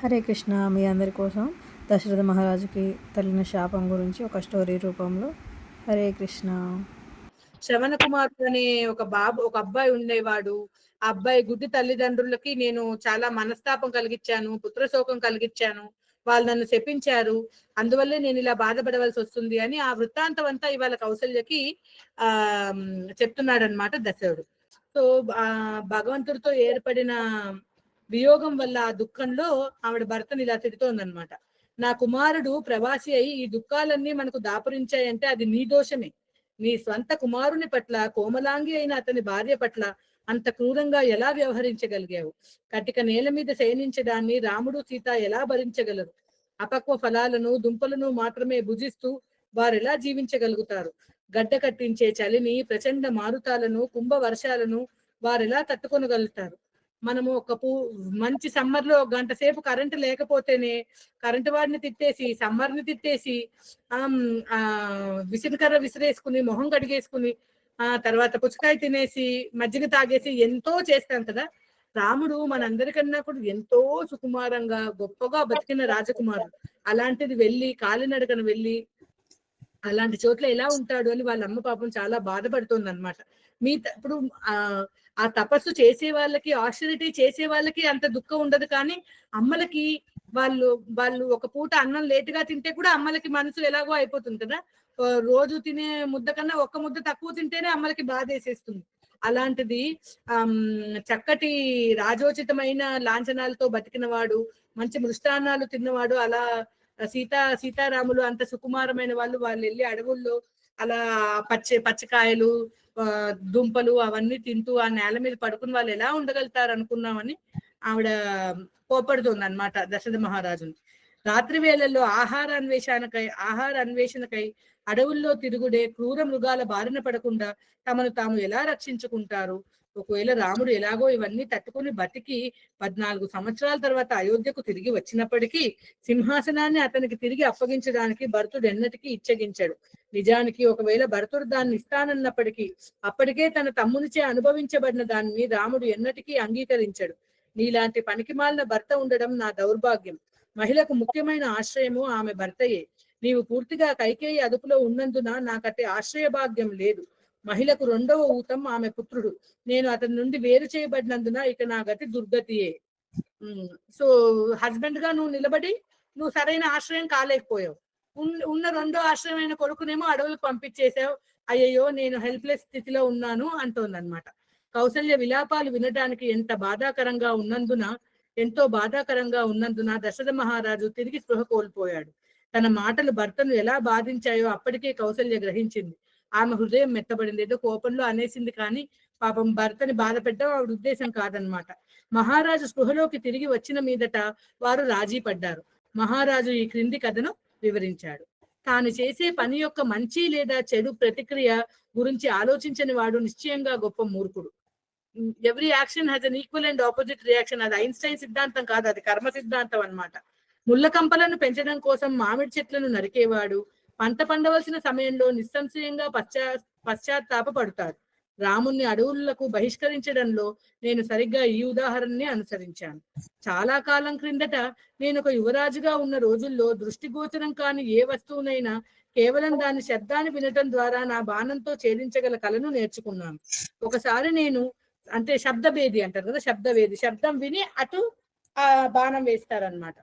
హరే కృష్ణ మీ అందరి కోసం దశరథ మహారాజుకి తల్లిన శాపం గురించి ఒక స్టోరీ రూపంలో హరే కృష్ణ. శ్రవణ కుమారుడు అనే ఒక బాబు ఒక అబ్బాయి ఉండేవాడు. ఆ అబ్బాయి గుడ్డి తల్లిదండ్రులకి నేను చాలా మనస్తాపం కలిగించాను పుత్రశోకం కలిగించాను వాళ్ళు నన్ను శపించారు. అందువల్లే నేను ఇలా బాధపడవలసి వస్తుంది అని ఆ వృత్తాంతం అంతా ఇవాళ కౌశల్యకి ఆ చెప్తున్నాడు అనమాట దశరుడు సో ఆ భగవంతుడితో ఏర్పడిన వియోగం వల్ల ఆ దుఃఖంలో ఆవిడ భర్తని ఇలా తిడుతోందనమాట నా కుమారుడు ప్రవాసి అయి ఈ దుఃఖాలన్నీ మనకు దాపురించాయంటే అది నీ దోషమే. నీ స్వంత కుమారుని పట్ల కోమలాంగి అయిన అతని భార్య పట్ల అంత క్రూరంగా ఎలా వ్యవహరించగలిగావు? కటిక నేల మీద శయనించడాన్ని రాముడు సీత ఎలా భరించగలరు? అపక్వ ఫలాలను దుంపలను మాత్రమే భుజిస్తూ వారు ఎలా జీవించగలుగుతారు? గడ్డ కట్టించే చలిని ప్రచండ మారుతాలను కుంభ వర్షాలను వారెలా తట్టుకొనగలుగుతారు? మనము ఒక పూ మంచి సమ్మర్లో గంట సేపు కరెంటు లేకపోతేనే కరెంటు వాడిని తిట్టేసి సమ్మర్ని తిట్టేసి ఆ విసిరికర్ర విసిరేసుకుని మొహం కడిగేసుకుని ఆ తర్వాత పుచ్చకాయ తినేసి మజ్జిగ తాగేసి ఎంతో చేస్తాం కదా. రాముడు మనందరికన్నా కూడా ఎంతో సుకుమారంగా గొప్పగా బతికిన రాజకుమారుడు. అలాంటిది వెళ్ళి కాలినడకన వెళ్ళి అలాంటి చోట్ల ఎలా ఉంటాడు అని వాళ్ళ అమ్మ పాపం చాలా బాధపడుతుంది అనమాట మీ ఇప్పుడు ఆ ఆ తపస్సు చేసే వాళ్ళకి ఆస్టరిటీ చేసే వాళ్ళకి అంత దుఃఖం ఉండదు కానీ అమ్మలకి వాళ్ళు వాళ్ళు ఒక పూట అన్నం లేటుగా తింటే కూడా అమ్మలకి మనసు ఎలాగో అయిపోతుంది కదా. రోజు తినే ముద్ద కన్నా ఒక్క ముద్ద తక్కువ తింటేనే అమ్మలకి బాధ వేసేస్తుంది. అలాంటిది ఆ చక్కటి రాజోచితమైన లాంఛనాలతో బతికిన వాడు మంచి మృష్టాన్నాలు తిన్నవాడు అలా సీతా సీతారాములు అంత సుకుమారమైన వాళ్ళు వాళ్ళు వెళ్ళి అడవుల్లో అలా పచ్చి పచ్చకాయలు దుంపలు అవన్నీ తింటూ ఆ నేల మీద పడుకుని వాళ్ళు ఎలా ఉండగలుగుతారు అనుకున్నామని ఆవిడ కోపడుతుంది అనమాట దశరథ మహారాజుని. రాత్రి వేళల్లో ఆహార అన్వేషణకై ఆహార అన్వేషణకై అడవుల్లో తిరుగుడే క్రూర మృగాల బారిన పడకుండా తమను తాము ఎలా రక్షించుకుంటారు? ఒకవేళ రాముడు ఎలాగో ఇవన్నీ తట్టుకుని బతికి పద్నాలుగు సంవత్సరాల తర్వాత అయోధ్యకు తిరిగి వచ్చినప్పటికీ సింహాసనాన్ని అతనికి తిరిగి అప్పగించడానికి భరతుడు ఎన్నటికీ ఇచ్చగించాడు. నిజానికి ఒకవేళ భరతుడు దాన్ని ఇస్తానన్నప్పటికీ అప్పటికే తన తమ్మునిచే అనుభవించబడిన దాన్ని రాముడు ఎన్నటికీ అంగీకరించాడు. నీలాంటి పనికిమాలిన భర్త ఉండడం నా దౌర్భాగ్యం. మహిళకు ముఖ్యమైన ఆశ్రయము ఆమె భర్తయే. నీవు పూర్తిగా కైకేయి అదుపులో ఉన్నందున నాకట్టి ఆశ్రయ భాగ్యం లేదు. మహిళకు రెండవ ఊతం ఆమె పుత్రుడు. నేను అతని నుండి వేరు చేయబడినందున ఇక నా గతి దుర్గతియే. సో హస్బెండ్గా నువ్వు నిలబడి నువ్వు సరైన ఆశ్రయం కాలేకపోయావు. ఉన్న రెండో ఆశ్రయమైన కొడుకునేమో అడవులకు పంపించేసావు అయ్యయ్యో నేను హెల్ప్లెస్ స్థితిలో ఉన్నాను అంటోందనమాట కౌశల్య విలాపాలు వినడానికి ఎంత బాధాకరంగా ఉన్నందున ఎంతో బాధాకరంగా ఉన్నందున దశరథ మహారాజు తిరిగి స్పృహ కోల్పోయాడు. తన మాటలు భర్తను ఎలా బాధించాయో అప్పటికే కౌశల్య గ్రహించింది. ఆమె హృదయం మెత్తబడింది. ఏదో కోపంలో అనేసింది కానీ పాపం భర్తని బాధ పెట్టడం ఆవిడ ఉద్దేశం కాదనమాట. మహారాజు స్పృహలోకి తిరిగి వచ్చిన మీదట వారు రాజీ పడ్డారు. మహారాజు ఈ క్రింది కథను వివరించాడు. తాను చేసే పని యొక్క మంచి లేదా చెడు ప్రతిక్రియ గురించి ఆలోచించని వాడు నిశ్చయంగా గొప్ప మూర్ఖుడు. Every action has an equal and opposite reaction. అది ఐన్స్టైన్ సిద్ధాంతం కాదు అది కర్మ సిద్ధాంతం అనమాట ముళ్ళ కంపలను పెంచడం కోసం మామిడి చెట్లను నరికేవాడు పంట పండవలసిన సమయంలో నిస్సంశయంగా పశ్చా పశ్చాత్తాప పడతాడు రాముణ్ణి అడవులకు బహిష్కరించడంలో నేను సరిగ్గా ఈ ఉదాహరణని అనుసరించాను. చాలా కాలం క్రిందట నేను ఒక యువరాజుగా ఉన్న రోజుల్లో దృష్టిగోచరం కాని ఏ వస్తువునైనా కేవలం దాని శబ్దాన్ని వినటం ద్వారా నా బాణంతో ఛేదించగల కళను నేర్చుకున్నాను. ఒకసారి నేను అంటే శబ్దభేది అంటారు కదా శబ్దవేది శబ్దం విని అటు ఆ బాణం వేస్తారనమాట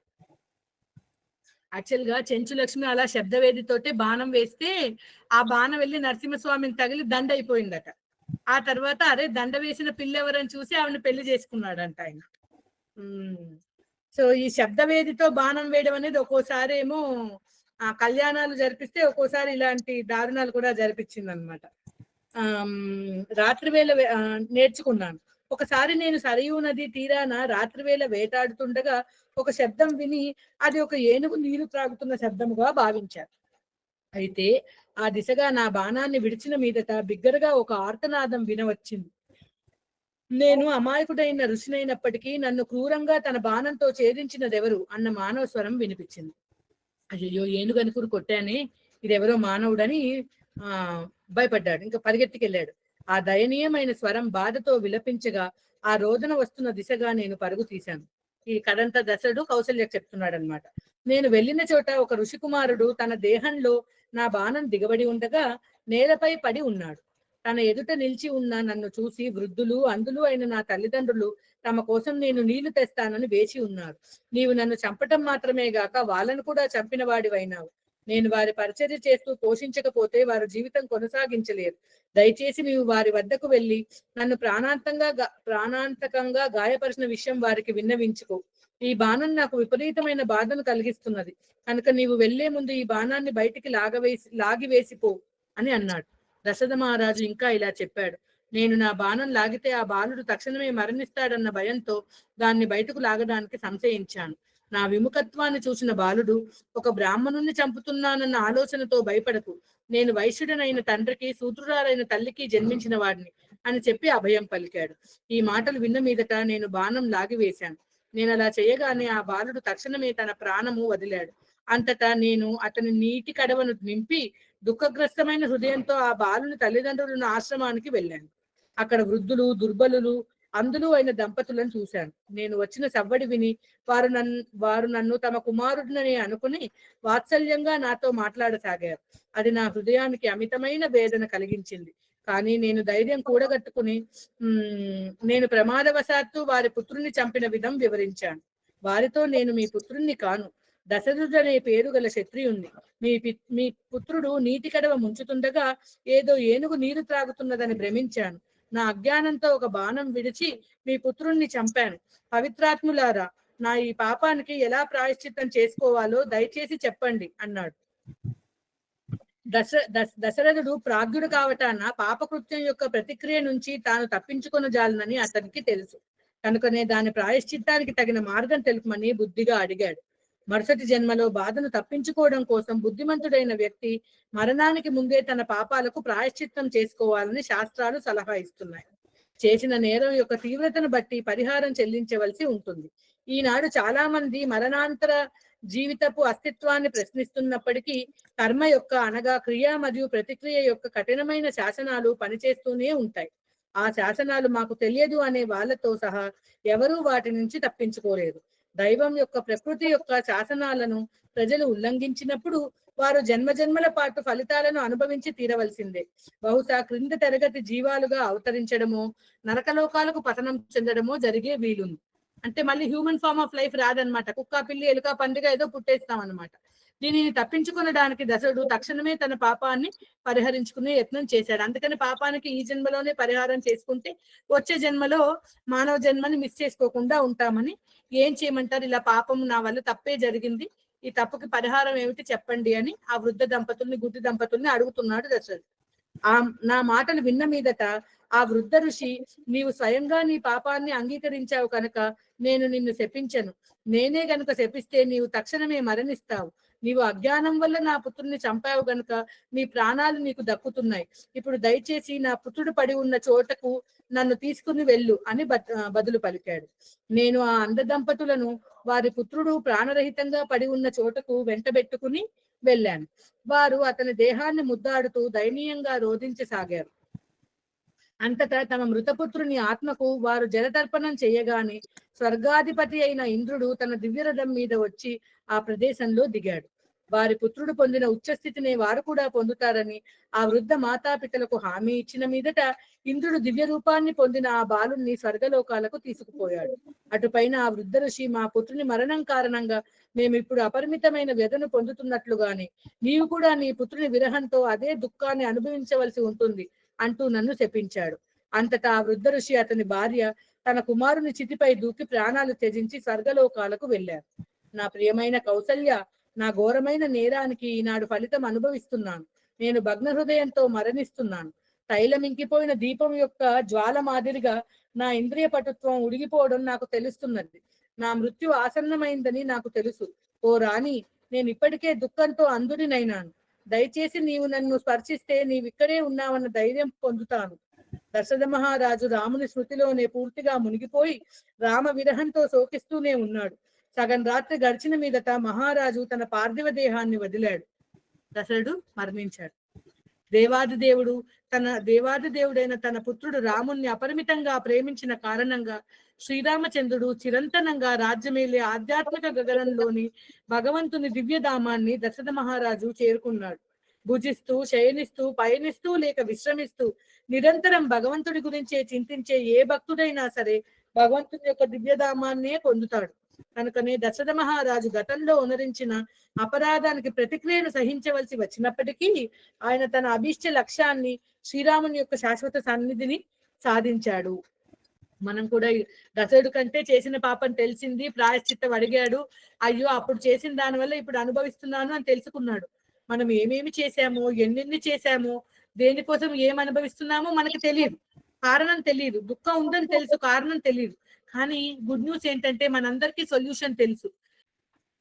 యాక్చువల్గా చెంచు లక్ష్మి అలా శబ్దవేదితోటే బాణం వేస్తే ఆ బాణం వెళ్ళి నరసింహస్వామిని తగిలి దండ అయిపోయిందట ఆ తర్వాత అరే దండ వేసిన పిల్ల ఎవరని చూసి ఆవిడ పెళ్ళి చేసుకున్నాడంట ఆయన. సో ఈ శబ్దవేదితో బాణం వేయడం అనేది ఒక్కోసారి ఏమో ఆ కళ్యాణాలు జరిపిస్తే ఒక్కోసారి ఇలాంటి దారుణాలు కూడా జరిపించింది అనమాట రాత్రి వేళ నేర్చుకున్నాను. ఒకసారి నేను సరియు నది తీరాన రాత్రివేళ వేటాడుతుండగా ఒక శబ్దం విని అది ఒక ఏనుగు నీరు త్రాగుతున్న శబ్దముగా భావించారు అయితే ఆ దిశగా నా బాణాన్ని విడిచిన మీదట బిగ్గరగా ఒక ఆర్తనాదం వినవచ్చింది. నేను అమాయకుడైన ఋషినైనప్పటికీ నన్ను క్రూరంగా తన బాణంతో ఛేదించినదెవరు అన్న మానవ స్వరం వినిపించింది. అయ్యో ఏనుగనుకురు కొట్టానే ఇదెవరో మానవుడని ఆ భయపడ్డాడు. ఇంకా పరిగెత్తికెళ్ళాడు. ఆ దయనీయమైన స్వరం బాధతో విలపించగా ఆ రోదన వస్తున్న దిశగా నేను పరుగు తీశాను. ఈ కడంత దశడు కౌశల్య చెప్తున్నాడు అనమాట నేను వెళ్ళిన చోట ఒక ఋషికుమారుడు తన దేహంలో నా బాణం దిగబడి ఉండగా నేలపై పడి ఉన్నాడు. తన ఎదుట నిలిచి ఉన్న నన్ను చూసి వృద్ధులు అందులు అయిన నా తల్లిదండ్రులు తమ కోసం నేను నీళ్ళు తెస్తానని వేచి ఉన్నారు. నీవు నన్ను చంపటం మాత్రమే గాక వాళ్ళను కూడా చంపిన వాడివైనావు నేను వారి పరిచర్య చేస్తూ పోషించకపోతే వారి జీవితం కొనసాగించలేరు. దయచేసి నీవు వారి వద్దకు వెళ్ళి నన్ను ప్రాణాంతంగా ప్రాణాంతకంగా గాయపరిచిన విషయం వారికి విన్నవించుకో. ఈ బాణం నాకు విపరీతమైన బాధను కలిగిస్తున్నది. కనుక నీవు వెళ్ళే ముందు ఈ బాణాన్ని బయటికి లాగవేసి లాగివేసిపో అని అన్నాడు. దశద మహారాజు ఇంకా ఇలా చెప్పాడు. నేను నా బాణం లాగితే ఆ బాలుడు తక్షణమే మరణిస్తాడన్న భయంతో దాన్ని బయటకు లాగడానికి సంశయించాను. నా విముఖత్వాన్ని చూసిన బాలుడు ఒక బ్రాహ్మణుణ్ణి చంపుతున్నానన్న ఆలోచనతో భయపడకు. నేను వైశ్యుడనైన తండ్రికి సూత్రురాలైన తల్లికి జన్మించిన వాడిని అని చెప్పి అభయం పలికాడు. ఈ మాటలు విన్న మీదట నేను బాణం లాగివేశాను నేను అలా చేయగానే ఆ బాలుడు తక్షణమే తన ప్రాణము వదిలాడు. అంతటా నేను అతని నీటి కడవను నింపి దుఃఖగ్రస్తమైన హృదయంతో ఆ బాలుని తల్లిదండ్రులను ఆశ్రమానికి వెళ్ళాను. అక్కడ వృద్ధులు దుర్బలులు అందులో అయిన దంపతులను చూశాను. నేను వచ్చిన సవ్వడి విని వారు నన్ను వారు నన్ను తమ కుమారుడిని అనుకుని వాత్సల్యంగా నాతో మాట్లాడసాగారు. అది నా హృదయానికి అమితమైన వేదన కలిగించింది. కానీ నేను ధైర్యం కూడగట్టుకుని నేను ప్రమాదవశాత్తు వారి పుత్రుని చంపిన విధం వివరించాను. వారితో నేను మీ పుత్రుణ్ణి కాను. దశరథుడు అనే పేరు గల క్షత్రియుణ్ణి మీ పి- మీ పుత్రుడు నీటి కడవ ముంచుతుండగా ఏదో ఏనుగు నీరు త్రాగుతున్నదని భ్రమించాను. నా అజ్ఞానంతో ఒక బాణం విడిచి మీ పుత్రుణ్ణి చంపాను. పవిత్రాత్ములారా నా ఈ పాపానికి ఎలా ప్రాయశ్చిత్తం చేసుకోవాలో దయచేసి చెప్పండి అన్నాడు. దశ దశ దశరథుడు ప్రాజ్ఞుడు కావటాన పాపకృత్యం యొక్క ప్రతిక్రియ నుంచి తాను తప్పించుకొన జాలనని అతనికి తెలుసు. కనుకనే దాని ప్రాయశ్చిత్తానికి తగిన మార్గం తెలుపమని బుద్ధిగా అడిగాడు. మరుసటి జన్మలో బాధను తప్పించుకోవడం కోసం బుద్ధిమంతుడైన వ్యక్తి మరణానికి ముందే తన పాపాలకు ప్రాయశ్చిత్తం చేసుకోవాలని శాస్త్రాలు సలహా ఇస్తున్నాయి. చేసిన నేరం యొక్క తీవ్రతను బట్టి పరిహారం చెల్లించవలసి ఉంటుంది. ఈనాడు చాలా మంది మరణాంతర జీవితపు అస్తిత్వాన్ని ప్రశ్నిస్తున్నప్పటికీ కర్మ యొక్క అనగా క్రియ మరియు ప్రతిక్రియ యొక్క కఠినమైన శాసనాలు పనిచేస్తూనే ఉంటాయి. ఆ శాసనాలు మాకు తెలియదు అనే వాళ్ళతో సహా ఎవరూ వాటి నుంచి తప్పించుకోలేదు. దైవం యొక్క ప్రకృతి యొక్క శాసనాలను ప్రజలు ఉల్లంఘించినప్పుడు వారు జన్మజన్మల పాటు ఫలితాలను అనుభవించి తీరవలసిందే. బహుశా క్రింద తరగతి జీవాలుగా అవతరించడమో నరకలోకాలకు పతనం చెందడమో జరిగే వీలుంది. అంటే మళ్ళీ హ్యూమన్ ఫార్మ్ ఆఫ్ లైఫ్ రాదనమాట. కుక్క పిల్లి ఎలుక పండుగ ఏదో పుట్టేస్తాం అనమాట దీనిని తప్పించుకొనడానికి దశరుడు తక్షణమే తన పాపాన్ని పరిహరించుకునే యత్నం చేశాడు. అందుకని పాపానికి ఈ జన్మలోనే పరిహారం చేసుకుంటే వచ్చే జన్మలో మానవ జన్మని మిస్ చేసుకోకుండా ఉంటామని ఏం చేయమంటారు? ఇలా పాపం నా వల్ల తప్పే జరిగింది. ఈ తప్పుకి పరిహారం ఏమిటి చెప్పండి అని ఆ వృద్ధ దంపతుల్ని గుడ్డి దంపతుల్ని అడుగుతున్నాడు దశరథుడు ఆ నా మాటలు విన్న మీదట ఆ వృద్ధ ఋషి నీవు స్వయంగా నీ పాపాన్ని అంగీకరించావు కనుక నేను నిన్ను శపించను. నేనే గనుక శపిస్తే నీవు తక్షణమే మరణిస్తావు. నీవు అజ్ఞానం వల్ల నా పుత్రుని చంపావు గనుక నీ ప్రాణాలు నీకు దక్కుతున్నాయి. ఇప్పుడు దయచేసి నా పుత్రుడు పడి ఉన్న చోటకు నన్ను తీసుకుని వెళ్ళు అని బ- బదులు పలికాడు. నేను ఆ అంధ దంపతులను వారి పుత్రుడు ప్రాణరహితంగా పడి ఉన్న చోటకు వెంటబెట్టుకుని వెళ్ళాను. వారు అతని దేహాన్ని ముద్దాడుతూ దయనీయంగా రోధించసాగారు. అంతటా తమ మృతపుత్రుని ఆత్మకు వారు జలతర్పణం చేయగానే స్వర్గాధిపతి అయిన ఇంద్రుడు తన దివ్యరథం మీద వచ్చి ఆ ప్రదేశంలో దిగాడు. వారి పుత్రుడు పొందిన ఉచ్చస్థితిని వారు కూడా పొందుతారని ఆ వృద్ధ మాతాపితలకు హామీ ఇచ్చిన మీదట ఇంద్రుడు దివ్య రూపాన్ని పొందిన ఆ బాలుణ్ణి స్వర్గలోకాలకు తీసుకుపోయాడు. అటుపైన ఆ వృద్ధ ఋషి మా పుత్రుని మరణం కారణంగా మేము ఇప్పుడు అపరిమితమైన వ్యధను పొందుతున్నట్లుగానే నీవు కూడా నీ పుత్రుని విరహంతో అదే దుఃఖాన్ని అనుభవించవలసి ఉంటుంది అంటూ నన్ను శపించాడు. అంతటా ఆ వృద్ధ ఋషి అతని భార్య తన కుమారుని చితిపై దూకి ప్రాణాలు త్యజించి స్వర్గలోకాలకు వెళ్ళారు. నా ప్రియమైన కౌసల్య నా ఘోరమైన నేరానికి ఈనాడు ఫలితం అనుభవిస్తున్నాను. నేను భగ్న హృదయంతో మరణిస్తున్నాను. తైలం ఇంకిపోయిన దీపం యొక్క జ్వాల మాదిరిగా నా ఇంద్రియ పటుత్వం ఉడిగిపోవడం నాకు తెలుస్తున్నది. నా మృత్యు ఆసన్నమైందని నాకు తెలుసు. ఓ రాణి నేను ఇప్పటికే దుఃఖంతో అంధుడినైనాను. దయచేసి నీవు నన్ను స్పర్శిస్తే నీవిక్కడే ఉన్నావన్న ధైర్యం పొందుతాను. దశరథ మహారాజు రాముని శృతిలోనే పూర్తిగా మునిగిపోయి రామ విరహంతో శోకిస్తూనే ఉన్నాడు. సగం రాత్రి గడిచిన మీదట మహారాజు తన పార్థివ దేహాన్ని వదిలాడు. దశరుడు మరణించాడు. దేవాది దేవుడు తన దేవాది దేవుడైన తన పుత్రుడు రాముణ్ణి అపరిమితంగా ప్రేమించిన కారణంగా శ్రీరామచంద్రుడు చిరంతనంగా రాజ్యమేలే ఆధ్యాత్మిక గగనంలోని భగవంతుని దివ్యధామాన్ని దశరథ మహారాజు చేరుకున్నాడు. భుజిస్తూ శయనిస్తూ పయనిస్తూ లేక విశ్రమిస్తూ నిరంతరం భగవంతుడి గురించే చింతించే ఏ భక్తుడైనా సరే భగవంతుని యొక్క దివ్యధామాన్నే పొందుతాడు. కనుకనే దశరథ మహారాజు గతంలో ఉనరించిన అపరాధానికి ప్రతిక్రియను సహించవలసి వచ్చినప్పటికీ ఆయన తన అభీష్ట లక్ష్యాన్ని శ్రీరాముని యొక్క శాశ్వత సన్నిధిని సాధించాడు. మనం కూడా దశరుడు కంటే చేసిన పాపం తెలిసింది ప్రాయశ్చిత్తం అడిగాడు. అయ్యో అప్పుడు చేసిన దాని వల్ల ఇప్పుడు అనుభవిస్తున్నాను అని తెలుసుకున్నాడు. మనం ఏమేమి చేశామో ఎన్నెన్ని చేశామో దేనికోసం ఏం అనుభవిస్తున్నామో మనకి తెలియదు. కారణం తెలియదు. దుఃఖం ఉందని తెలుసు కారణం తెలియదు. కానీ గుడ్ న్యూస్ ఏంటంటే మనందరికీ సొల్యూషన్ తెలుసు.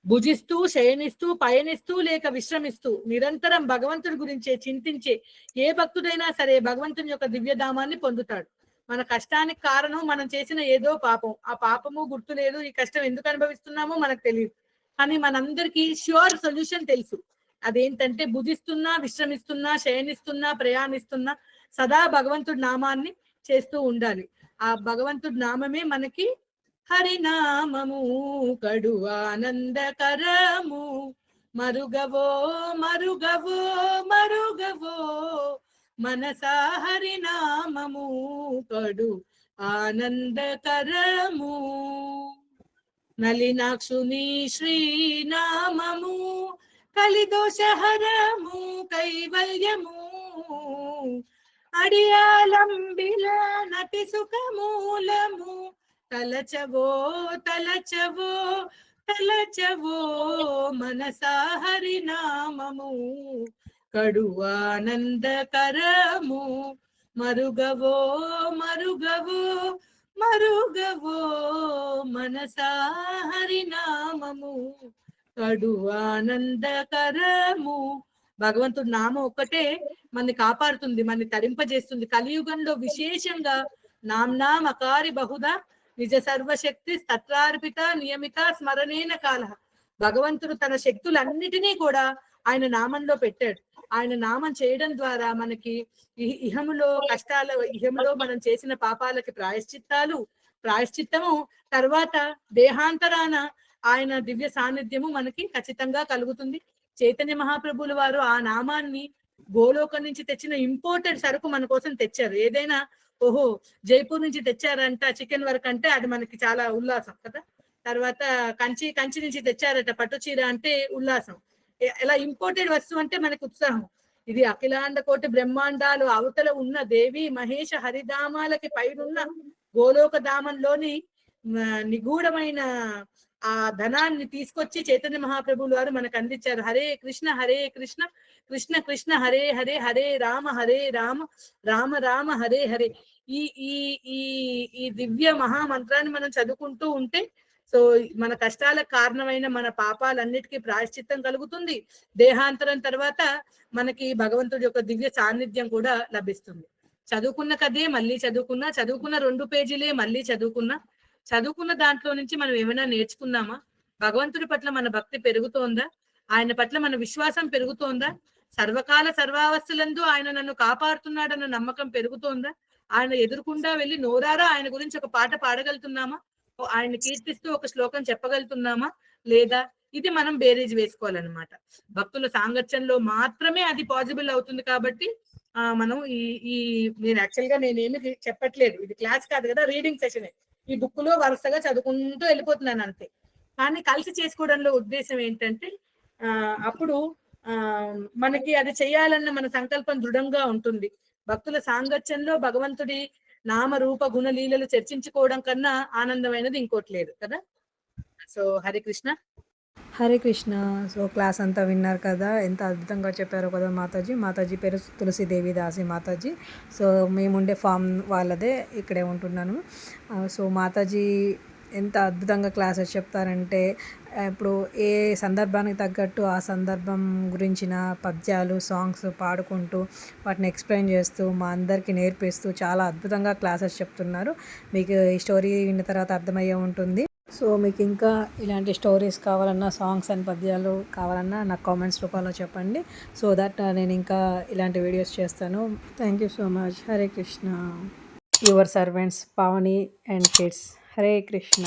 భుజిస్తూ శయనిస్తూ పయనిస్తూ లేక విశ్రమిస్తూ నిరంతరం భగవంతుడి గురించే చింతించే ఏ భక్తుడైనా సరే భగవంతుని యొక్క దివ్యధామాన్ని పొందుతాడు. మన కష్టానికి కారణం మనం చేసిన ఏదో పాపం. ఆ పాపము గుర్తు లేదు ఈ కష్టం ఎందుకు అనుభవిస్తున్నామో మనకు తెలియదు. కానీ మనందరికీ ష్యూర్ సొల్యూషన్ తెలుసు. అదేంటంటే భుజిస్తున్నా విశ్రమిస్తున్నా శయనిస్తున్నా ప్రయాణిస్తున్నా సదా భగవంతుడి నామాన్ని చేస్తూ ఉండాలి. ఆ భగవంతుడి నామమే మనకి హరినామము కడు ఆనందకరము. మరుగవో మరుగవో మరుగవో మనసా హరినామము కడు ఆనందకరము. నలినాక్షుని శ్రీనామము కలిదోషహరము కైవల్యము. అడియాలంబిల నటి సుఖమూలము. తలచవో తలచవో తలచవో మనసాహరి నామము. కడువానందకరము మరుగవో మరుగవో మరుగవో మనసాహరి నామము. కడువానందకరము భగవంతుడు నామం ఒక్కటే మనని కాపాడుతుంది మనని తరింపజేస్తుంది. కలియుగంలో విశేషంగా నామ్నా మకారి బహుదా నిజ సర్వశక్తి తత్రార్పిత నియమిత స్మరణేన కాల. భగవంతుడు తన శక్తులన్నిటినీ కూడా ఆయన నామంలో పెట్టాడు. ఆయన నామం చేయడం ద్వారా మనకి ఇహములో కష్టాల ఇహములో మనం చేసిన పాపాలకి ప్రాయశ్చిత్తాలు ప్రాయశ్చిత్తము తర్వాత దేహాంతరాన ఆయన దివ్య సాన్నిధ్యము మనకి ఖచ్చితంగా కలుగుతుంది. చైతన్య మహాప్రభుల వారు ఆ నామాన్ని గోలోకం నుంచి తెచ్చిన ఇంపోర్టెడ్ సరుకు మన కోసం తెచ్చారు. ఏదైనా ఓహో జైపూర్ నుంచి తెచ్చారంట చికెన్ వర్క్ అంటే అది మనకి చాలా ఉల్లాసం కదా. తర్వాత కంచి కంచి నుంచి తెచ్చారట పట్టు చీర అంటే ఉల్లాసం. ఇలా ఇంపోర్టెడ్ వస్తువు అంటే మనకు ఉత్సాహం. ఇది అఖిలాండ కోటి బ్రహ్మాండాలు అవతల ఉన్న దేవి మహేష హరిధామాలకి పైనున్న గోలోక ధామంలోని నిగూఢమైన ఆ ధనాన్ని తీసుకొచ్చి చైతన్య మహాప్రభులు వారు మనకు అందించారు. హరే కృష్ణ హరే కృష్ణ కృష్ణ కృష్ణ హరే హరే హరే రామ హరే రామ రామ రామ హరే హరే. ఈ ఈ ఈ ఈ దివ్య మహామంత్రాన్ని మనం చదువుకుంటూ ఉంటే సో మన కష్టాలకు కారణమైన మన పాపాలన్నిటికీ ప్రాయశ్చిత్తం కలుగుతుంది. దేహాంతరం తర్వాత మనకి భగవంతుడి యొక్క దివ్య సాన్నిధ్యం కూడా లభిస్తుంది. చదువుకున్న కదే మళ్ళీ చదువుకున్నా చదువుకున్న రెండు పేజీలే మళ్ళీ చదువుకున్నా చదువుకున్న దాంట్లో నుంచి మనం ఏమైనా నేర్చుకున్నామా భగవంతుడి పట్ల మన భక్తి పెరుగుతోందా? ఆయన పట్ల మన విశ్వాసం పెరుగుతోందా? సర్వకాల సర్వావస్థలందు ఆయన నన్ను కాపాడుతున్నాడన్న నమ్మకం పెరుగుతోందా? ఆయన ఎదురుకుండా వెళ్ళి నోరారా ఆయన గురించి ఒక పాట పాడగలుగుతున్నామా? ఆయన కీర్తిస్తూ ఒక శ్లోకం చెప్పగలుగుతున్నామా? లేదా? ఇది మనం బేరీజ్ వేసుకోవాలన్నమాట. భక్తుల సాంగత్యంలో మాత్రమే అది పాసిబుల్ అవుతుంది కాబట్టి ఆ మనం ఈ ఈ నేను యాక్చువల్గా నేనేమి చెప్పట్లేదు. ఇది క్లాస్ కాదు కదా రీడింగ్ సెషన్. ఈ బుక్లో వరుసగా చదువుకుంటూ వెళ్ళిపోతున్నాను అంతే. కానీ కలిసి చేసుకోవడంలో ఉద్దేశం ఏంటంటే ఆ అప్పుడు ఆ మనకి అది చేయాలన్న మన సంకల్పం దృఢంగా ఉంటుంది. భక్తుల సాంగత్యంలో భగవంతుడి నామ రూప గుణ లీలలు చర్చించుకోవడం కన్నా ఆనందమైనది ఇంకోటి లేదు కదా? So Harikrishna Hare Krishna. So class అంతా విన్నారు కదా. ఎంత అద్భుతంగా చెప్పారో కదా మాతాజీ. మాతాజీ పేరు తులసిదేవి దాసి మాతాజీ. సో మేముండే ఫామ్ వాళ్ళదే ఇక్కడే ఉంటున్నాను. సో మాతాజీ ఎంత అద్భుతంగా క్లాసెస్ చెప్తారంటే ఇప్పుడు ఏ సందర్భానికి తగ్గట్టు ఆ సందర్భం గురించిన పద్యాలు సాంగ్స్ పాడుకుంటూ వాటిని ఎక్స్ప్లెయిన్ చేస్తూ మా అందరికీ నేర్పిస్తూ చాలా అద్భుతంగా క్లాసెస్ చెప్తున్నారు. మీకు ఈ స్టోరీ విన్న తర్వాత అర్థమయ్యే ఉంటుంది. సో మీకు ఇంకా ఇలాంటి స్టోరీస్ కావాలన్నా సాంగ్స్ అండ్ పద్యాలు కావాలన్నా నాకు కామెంట్స్ రూపంలో చెప్పండి. సో దట్ నేను ఇంకా ఇలాంటి వీడియోస్ చేస్తాను. Thank you so much Hare Krishna your servants Pavani and kids Hare Krishna